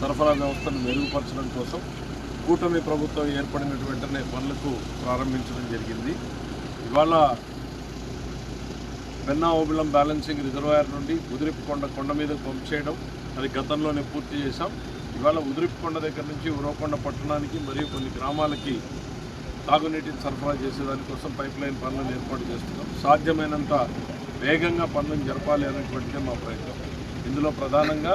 సరఫరా వ్యవస్థను మెరుగుపరచడం కోసం కూటమి ప్రభుత్వం ఏర్పడిన వెంటనే పనులకు ప్రారంభించడం జరిగింది. ఇవాళ పెన్నా ఓబిలం బ్యాలెన్సింగ్ రిజర్వాయర్ నుండి ఉదిరిపికొండ కొండ మీద పంప్ చేయడం అది గతంలోనే పూర్తి చేశాం. ఇవాళ ఉదిరిపికొండ దగ్గర నుంచి ఉరవకొండ పట్టణానికి మరియు కొన్ని గ్రామాలకి తాగునీటిని సరఫరా చేసేదానికోసం పైప్ లైన్ పనులను ఏర్పాటు చేస్తున్నాం. సాధ్యమైనంత వేగంగా పనులను జరపాలి అనేటువంటిదే మా ప్రయత్నం. ఇందులో ప్రధానంగా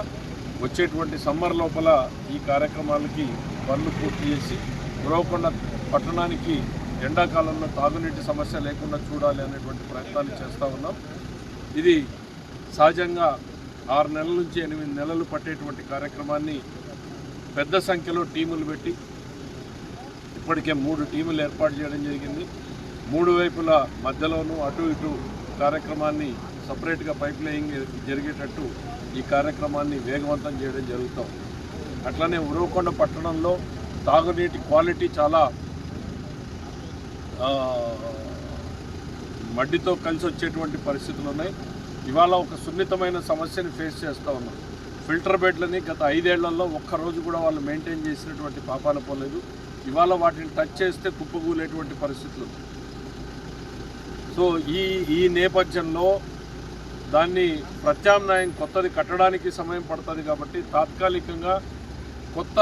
వచ్చేటువంటి సమ్మర్ లోపల ఈ కార్యక్రమాలకి పనులు పూర్తి చేసి గురవకొండ పట్టణానికి ఎండాకాలంలో తాగునీటి సమస్య లేకుండా చూడాలి అనేటువంటి ప్రయత్నాలు చేస్తూ ఉన్నాం. ఇది సహజంగా ఆరు నెలల నుంచి ఎనిమిది నెలలు పట్టేటువంటి కార్యక్రమాన్ని పెద్ద సంఖ్యలో టీములు పెట్టి ఇప్పటికే మూడు టీములు ఏర్పాటు చేయడం జరిగింది. మూడు వైపుల మధ్యలోనూ అటు ఇటు కార్యక్రమాన్ని సపరేట్గా పైప్ లైయింగ్ జరిగేటట్టు ఈ కార్యక్రమాన్ని వేగవంతం చేయడం జరుగుతాం. అట్లనే ఉరవకొండ పట్టణంలో తాగునీటి క్వాలిటీ చాలా మడ్డితో కలిసి వచ్చేటువంటి పరిస్థితులు ఉన్నాయి. ఇవాళ ఒక సున్నితమైన సమస్యని ఫేస్ చేస్తూ ఉన్నాం. ఫిల్టర్ బెడ్లని గత ఐదేళ్ళలో ఒక్కరోజు కూడా వాళ్ళు మెయింటైన్ చేసినటువంటి పాపాల పోలేదు. ఇవాళ వాటిని టచ్ చేస్తే కుప్పకూలేటువంటి పరిస్థితులు. సో ఈ ఈ నేపథ్యంలో దాన్ని ప్రత్యామ్నాయం కొత్తది కట్టడానికి సమయం పడుతుంది కాబట్టి తాత్కాలికంగా కొత్త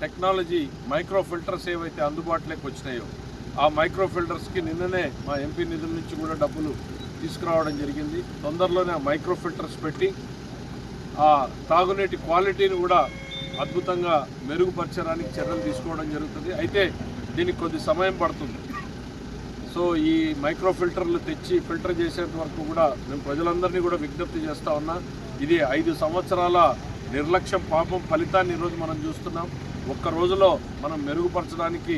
టెక్నాలజీ మైక్రో ఫిల్టర్స్ ఏవైతే అందుబాటులోకి వచ్చినాయో ఆ మైక్రో ఫిల్టర్స్కి నిన్ననే మా ఎంపీ నిధుల నుంచి కూడా డబ్బులు తీసుకురావడం జరిగింది. తొందరలోనే ఆ మైక్రో ఫిల్టర్స్ పెట్టి ఆ తాగునీటి క్వాలిటీని కూడా అద్భుతంగా మెరుగుపరచడానికి చర్యలు తీసుకోవడం జరుగుతుంది. అయితే దీనికి కొద్ది సమయం పడుతుంది. సో ఈ మైక్రో ఫిల్టర్లు తెచ్చి ఫిల్టర్ చేసేంత వరకు కూడా మేము ప్రజలందరినీ కూడా విజ్ఞప్తి చేస్తా ఉన్నా ఇది ఐదు సంవత్సరాల నిర్లక్ష్యం పాపం ఫలితాన్ని ఈరోజు మనం చూస్తున్నాం. ఒక్క రోజులో మనం మెరుగుపరచడానికి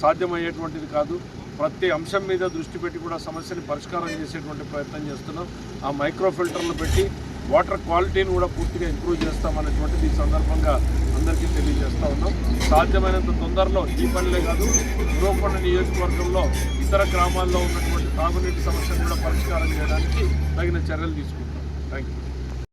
సాధ్యమయ్యేటువంటిది కాదు. ప్రతి అంశం మీద దృష్టి పెట్టి కూడా సమస్యని పరిష్కారం చేసేటువంటి ప్రయత్నం చేస్తున్నాం. ఆ మైక్రో ఫిల్టర్లు పెట్టి వాటర్ క్వాలిటీని కూడా పూర్తిగా ఇంప్రూవ్ చేస్తామనేటువంటిది ఈ సందర్భంగా అందరికీ తెలియజేస్తా ఉన్నాం. సాధ్యమైనంత తొందరలో ఈ పనిలే కాదు ఉరవకొండ నియోజకవర్గంలో ఇతర గ్రామాల్లో ఉన్నటువంటి తాగునీటి సమస్యను కూడా పరిష్కారం చేయడానికి తగిన చర్యలు తీసుకుంటాం థ్యాంక్ యూ